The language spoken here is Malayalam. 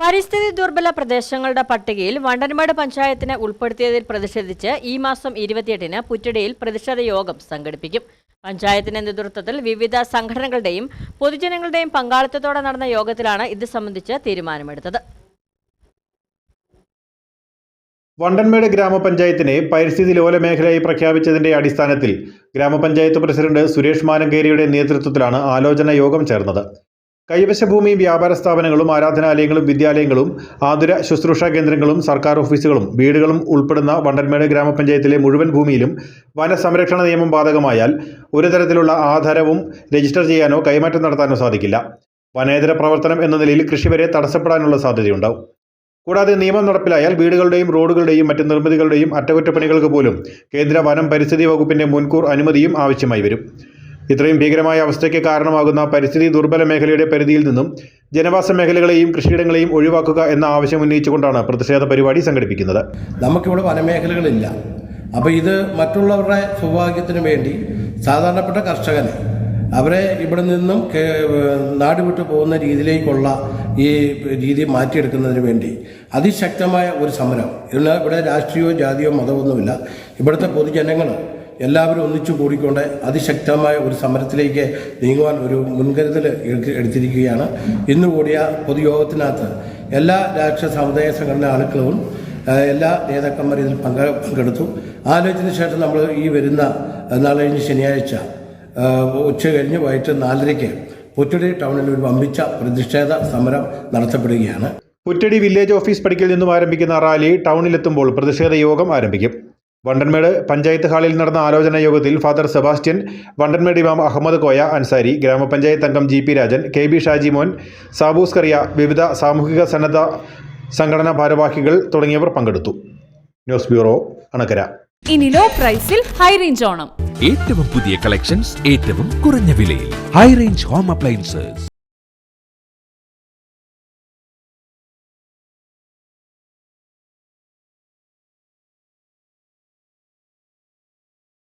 പരിസ്ഥിതി ദുർബല പ്രദേശങ്ങളുടെ പട്ടികയിൽ വണ്ടൻമേട് പഞ്ചായത്തിനെ ഉൾപ്പെടുത്തിയതിൽ പ്രതിഷേധിച്ച് ഈ മാസം ഇരുപത്തിയെട്ടിന് പുറ്റടിയിൽ പ്രതിഷേധ യോഗം സംഘടിപ്പിക്കും. പഞ്ചായത്തിന്റെ നേതൃത്വത്തിൽ വിവിധ സംഘടനകളുടെയും പൊതുജനങ്ങളുടെയും പങ്കാളിത്തത്തോടെ നടന്ന യോഗത്തിലാണ് ഇത് സംബന്ധിച്ച് തീരുമാനമെടുത്തത്. വണ്ടൻമേട് ഗ്രാമപഞ്ചായത്തിനെ പരിസ്ഥിതി ലോല മേഖലയായി പ്രഖ്യാപിച്ചതിന്റെ അടിസ്ഥാനത്തിൽ ഗ്രാമപഞ്ചായത്ത് പ്രസിഡന്റ് സുരേഷ് മാനങ്കേരിയുടെ നേതൃത്വത്തിലാണ് ആലോചന യോഗം ചേർന്നത്. കൈവശ ഭൂമിയും വ്യാപാര സ്ഥാപനങ്ങളും ആരാധനാലയങ്ങളും വിദ്യാലയങ്ങളും ആതുര ശുശ്രൂഷാ കേന്ദ്രങ്ങളും സർക്കാർ ഓഫീസുകളും വീടുകളും ഉൾപ്പെടുന്ന വണ്ടൻമേട് ഗ്രാമപഞ്ചായത്തിലെ മുഴുവൻ ഭൂമിയിലും വനസംരക്ഷണ നിയമം ബാധകമായാൽ ഒരു തരത്തിലുള്ള ആധാരവും രജിസ്റ്റർ ചെയ്യാനോ കൈമാറ്റം നടത്താനോ സാധിക്കില്ല. വനേതര പ്രവർത്തനം എന്ന നിലയിൽ കൃഷി വരെ തടസ്സപ്പെടാനുള്ള സാധ്യതയുണ്ടാവും. കൂടാതെ നിയമം നടപ്പിലായാൽ വീടുകളുടെയും റോഡുകളുടെയും മറ്റ് നിർമ്മിതികളുടെയും അറ്റകുറ്റപ്പണികൾക്ക് പോലും കേന്ദ്ര വനം പരിസ്ഥിതി വകുപ്പിന്റെ മുൻകൂർ അനുമതിയും ആവശ്യമായി വരും. ഇത്രയും ഭീകരമായ അവസ്ഥയ്ക്ക് കാരണമാകുന്ന പരിസ്ഥിതി ദുർബല മേഖലയുടെ പരിധിയിൽ നിന്നും ജനവാസ മേഖലകളെയും കൃഷിയിടങ്ങളെയും ഒഴിവാക്കുക എന്ന ആവശ്യം ഉന്നയിച്ചുകൊണ്ടാണ് പ്രതിഷേധ പരിപാടി സംഘടിപ്പിക്കുന്നത്. നമുക്കിവിടെ വനമേഖലകളില്ല അപ്പോൾ ഇത് മറ്റുള്ളവരുടെ സൗഭാഗ്യത്തിന് വേണ്ടി സാധാരണപ്പെട്ട കർഷകനെ അവരെ ഇവിടെ നിന്നും നാട് വിട്ടു പോകുന്ന രീതിയിലേക്കുള്ള ഈ രീതി മാറ്റിയെടുക്കുന്നതിന് വേണ്ടി അതിശക്തമായ ഒരു സമരം. ഇതിന് ഇവിടെ രാഷ്ട്രീയമോ ജാതിയോ മതമൊന്നുമില്ല. ഇവിടുത്തെ പൊതുജനങ്ങൾ എല്ലാവരും ഒന്നിച്ചു കൂടിക്കൊണ്ട് അതിശക്തമായ ഒരു സമരത്തിലേക്ക് നീങ്ങുവാൻ ഒരു മുൻകരുതൽ എടുത്തിരിക്കുകയാണ്. ഇന്ന് കൂടിയ പൊതുയോഗത്തിനകത്ത് എല്ലാ രാഷ്ട്രീയ സമുദായ സംഘടന ആളുകളും എല്ലാ നേതാക്കന്മാരും ഇതിൽ പങ്ക പങ്കെടുത്തു. ആലോചിച്ചതിന് ശേഷം നമ്മൾ ഈ വരുന്ന നാളെ കഴിഞ്ഞ് ശനിയാഴ്ച ഉച്ച കഴിഞ്ഞ് വൈകിട്ട് നാലരയ്ക്ക് പുറ്റടി ടൗണിൽ ഒരു വമ്പിച്ച പ്രതിഷേധ സമരം നടത്തപ്പെടുകയാണ്. പുറ്റടി വില്ലേജ് ഓഫീസ് പടിക്കൽ നിന്നും ആരംഭിക്കുന്ന റാലി ടൗണിലെത്തുമ്പോൾ പ്രതിഷേധ യോഗം ആരംഭിക്കും. വണ്ടൻമേട് പഞ്ചായത്ത് ഹാളിൽ നടന്ന ആലോചനാ യോഗത്തിൽ ഫാദർ സെബാസ്റ്റ്യൻ വണ്ടൻമേട് ഇമാം അഹമ്മദ് കോയ അൻസാരി ഗ്രാമപഞ്ചായത്ത് അംഗം G P Rajan K B Shajimon Saboos Kariya വിവിധ സാമൂഹിക സന്നദ്ധ സംഘടനാ ഭാരവാഹികൾ തുടങ്ങിയവർ പങ്കെടുത്തു. News bureau Anakkara. ഇനി ലോ പ്രൈസിൽ ഹൈ റേഞ്ച് ഓണം. ഏറ്റവും പുതിയ കളക്ഷൻസ് ഏറ്റവും കുറഞ്ഞ വിലയിൽ. High range home appliances